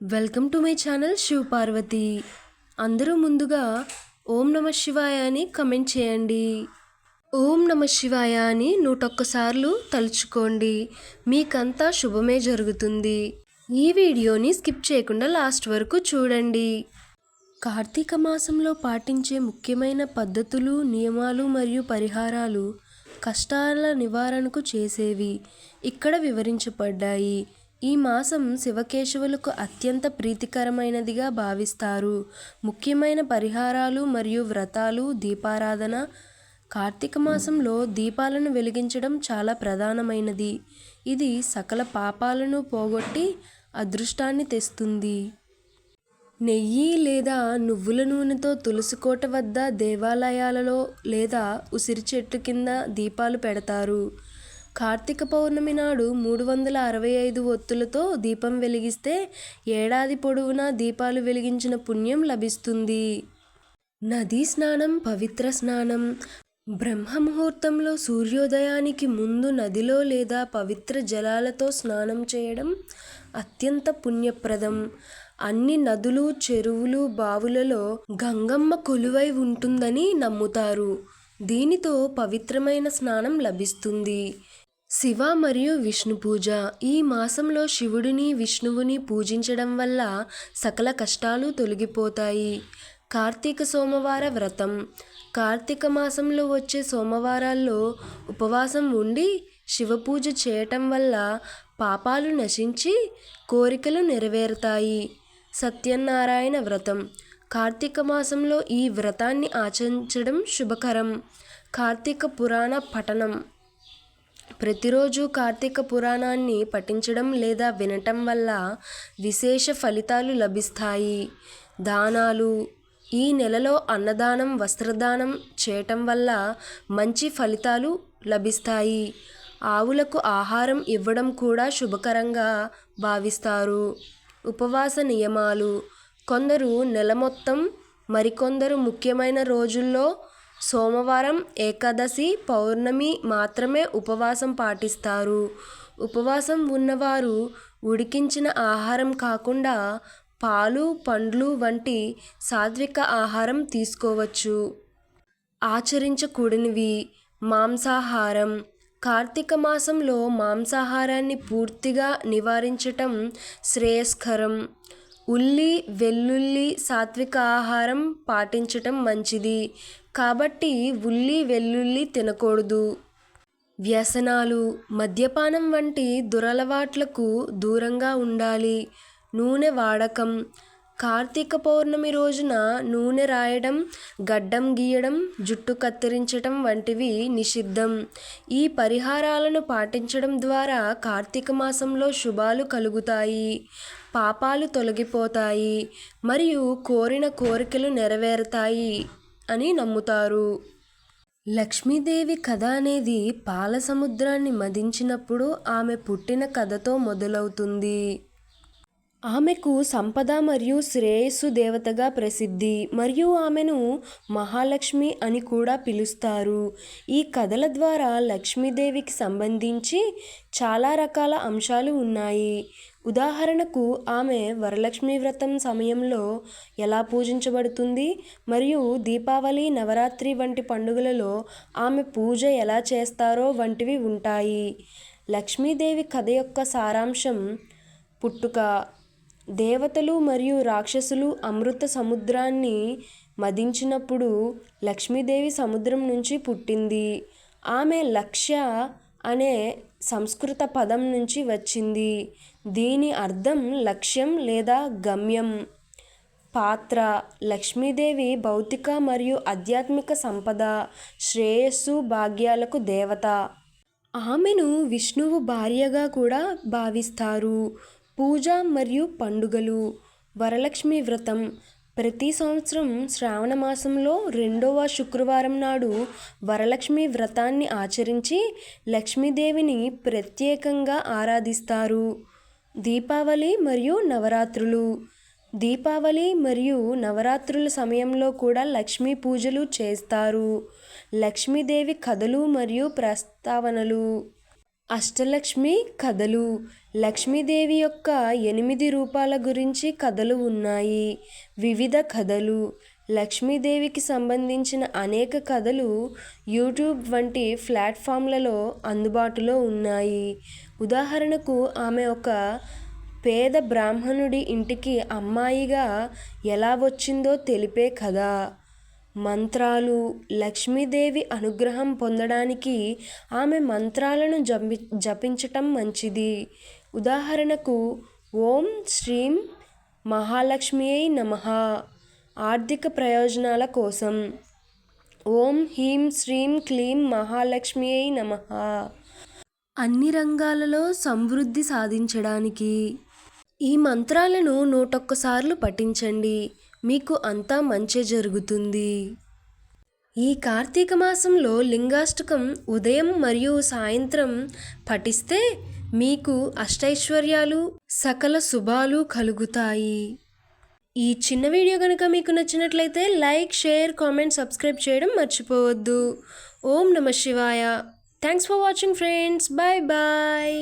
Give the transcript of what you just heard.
Welcome to my channel Shiva Parvathi. అందరూ ముందుగా ఓం నమ శివాయ అని కమెంట్ చేయండి. ఓం నమ శివాయ అని నూటొక్కసార్లు తలుచుకోండి. మీకంతా శుభమే జరుగుతుంది. ఈ వీడియోని స్కిప్ చేయకుండా లాస్ట్ వరకు చూడండి. కార్తీక మాసంలో పాటించే ముఖ్యమైన పద్ధతులు నియమాలు మరియు పరిహారాలు కష్టాల నివారణకు చేసేవి ఇక్కడ వివరించబడ్డాయి. ఈ మాసం శివకేశవులకు అత్యంత ప్రీతికరమైనదిగా భావిస్తారు. ముఖ్యమైన పరిహారాలు మరియు వ్రతాలు దీపారాధన. కార్తీక మాసంలో దీపాలను వెలిగించడం చాలా ప్రధానమైనది. ఇది సకల పాపాలను పోగొట్టి అదృష్టాన్ని తెస్తుంది. నెయ్యి లేదా నువ్వుల నూనెతో తులసి కోట వద్ద దేవాలయాలలో లేదా ఉసిరి చెట్టు కింద దీపాలు పెడతారు. కార్తీక పౌర్ణమి నాడు మూడు వందల అరవై ఐదు ఒత్తులతో దీపం వెలిగిస్తే ఏడాది పొడవునా దీపాలు వెలిగించిన పుణ్యం లభిస్తుంది. నదీ స్నానం పవిత్ర స్నానం. బ్రహ్మ ముహూర్తంలో సూర్యోదయానికి ముందు నదిలో లేదా పవిత్ర జలాలతో స్నానం చేయడం అత్యంత పుణ్యప్రదం. అన్ని నదులు చెరువులు బావులలో గంగమ్మ కొలువై ఉంటుందని నమ్ముతారు. దీనితో పవిత్రమైన స్నానం లభిస్తుంది. శివ మరియు విష్ణు పూజ. ఈ మాసంలో శివుడిని విష్ణువుని పూజించడం వల్ల సకల కష్టాలు తొలగిపోతాయి. కార్తీక సోమవార వ్రతం. కార్తీక మాసంలో వచ్చే సోమవారాల్లో ఉపవాసం ఉండి శివపూజ చేయటం వల్ల పాపాలు నశించి కోరికలు నెరవేరుతాయి. సత్యనారాయణ వ్రతం. కార్తీక మాసంలో ఈ వ్రతాన్ని ఆచరించడం శుభకరం. కార్తీక పురాణ పఠనం. ప్రతిరోజు కార్తీక పురాణాన్ని పఠించడం లేదా వినటం వల్ల విశేష ఫలితాలు లభిస్తాయి. దానాలు ఈ నెలలో అన్నదానం వస్త్రదానం చేయటం వల్ల మంచి ఫలితాలు లభిస్తాయి. ఆవులకు ఆహారం ఇవ్వడం కూడా శుభకరంగా భావిస్తారు. ఉపవాస నియమాలు. కొందరు నెల మొత్తం మరికొందరు ముఖ్యమైన రోజుల్లో సోమవారం ఏకాదశి పౌర్ణమి మాత్రమే ఉపవాసం పాటిస్తారు. ఉపవాసం ఉన్నవారు ఉడికించిన ఆహారం కాకుండా పాలు పండ్లు వంటి సాత్విక ఆహారం తీసుకోవచ్చు. ఆచరించకూడనివి మాంసాహారం. కార్తీక మాసంలో మాంసాహారాన్ని పూర్తిగా నివారించటం శ్రేయస్కరం. ఉల్లి వెల్లుల్లి సాత్విక ఆహారం పాటించటం మంచిది. కాబట్టి ఉల్లి వెల్లుల్లి తినకూడదు. వ్యసనాలు మద్యపానం వంటి దురలవాట్లకు దూరంగా ఉండాలి. నూనె వాడకం. కార్తీక పౌర్ణమి రోజున నూనె రాయడం గడ్డం గీయడం జుట్టు కత్తిరించడం వంటివి నిషిద్ధం. ఈ పరిహారాలను పాటించడం ద్వారా కార్తీక మాసంలో శుభాలు కలుగుతాయి. పాపాలు తొలగిపోతాయి మరియు కోరిన కోరికలు నెరవేరుతాయి అని నమ్ముతారు. లక్ష్మీదేవి కథ అనేది పాల సముద్రాన్ని మదించినప్పుడు ఆమె పుట్టిన కథతో మొదలవుతుంది. ఆమెకు సంపద మరియు శ్రేయస్సు దేవతగా ప్రసిద్ధి మరియు ఆమెను మహాలక్ష్మి అని కూడా పిలుస్తారు. ఈ కథల ద్వారా లక్ష్మీదేవికి సంబంధించి చాలా రకాల అంశాలు ఉన్నాయి. ఉదాహరణకు ఆమె వరలక్ష్మి వ్రతం సమయంలో ఎలా పూజించబడుతుంది మరియు దీపావళి నవరాత్రి వంటి పండుగలలో ఆమె పూజ ఎలా చేస్తారో వంటివి ఉంటాయి. లక్ష్మీదేవి కథ యొక్క సారాంశం పుట్టుక దేవతలు మరియు రాక్షసులు అమృత సముద్రాన్ని మదించినప్పుడు లక్ష్మీదేవి సముద్రం నుంచి పుట్టింది. ఆమె లక్ష్య అనే సంస్కృత పదం నుంచి వచ్చింది. దీని అర్థం లక్ష్యం లేదా గమ్యం. పాత్ర లక్ష్మీదేవి భౌతిక మరియు ఆధ్యాత్మిక సంపద శ్రేయస్సు భాగ్యాలకు దేవత. ఆమెను విష్ణువు భార్యగా కూడా భావిస్తారు. పూజ మరియు పండుగలు. వరలక్ష్మి వ్రతం. ప్రతి సంవత్సరం శ్రావణ మాసంలో రెండవ శుక్రవారం నాడు వరలక్ష్మి వ్రతాన్ని ఆచరించి లక్ష్మీదేవిని ప్రత్యేకంగా ఆరాధిస్తారు. దీపావళి మరియు నవరాత్రులు. దీపావళి మరియు నవరాత్రుల సమయంలో కూడా లక్ష్మీ పూజలు చేస్తారు. లక్ష్మీదేవి కథలు మరియు ప్రస్తావనలు. అష్టలక్ష్మి కథలు. లక్ష్మీదేవి యొక్క ఎనిమిది రూపాల గురించి కథలు ఉన్నాయి. వివిధ కథలు. లక్ష్మీదేవికి సంబంధించిన అనేక కథలు యూట్యూబ్ వంటి ప్లాట్ఫామ్లలో అందుబాటులో ఉన్నాయి. ఉదాహరణకు ఆమె ఒక పేద బ్రాహ్మణుడి ఇంటికి అమ్మాయిగా ఎలా వచ్చిందో తెలిపే కథ. మంత్రాలు. లక్ష్మీదేవి అనుగ్రహం పొందడానికి ఆమె మంత్రాలను జపి జపించటం మంచిది. ఉదాహరణకు ఓం శ్రీం మహాలక్ష్మియై నమః. ఆర్థిక ప్రయోజనాల కోసం. ఓం హ్రీం శ్రీం క్లీం మహాలక్ష్మియై నమః. అన్ని రంగాలలో సమృద్ధి సాధించడానికి. ఈ మంత్రాలను నూటొక్కసార్లు పఠించండి. మీకు అంతా మంచి జరుగుతుంది. ఈ కార్తీక మాసంలో లింగాష్టకం ఉదయం మరియు సాయంత్రం పఠిస్తే మీకు అష్టైశ్వర్యాలు సకల శుభాలు కలుగుతాయి. ఈ చిన్న వీడియో కనుక మీకు నచ్చినట్లయితే లైక్ షేర్ కామెంట్ సబ్స్క్రైబ్ చేయడం మర్చిపోవద్దు. ఓం నమ శివాయ. Thanks for watching friends. Bye bye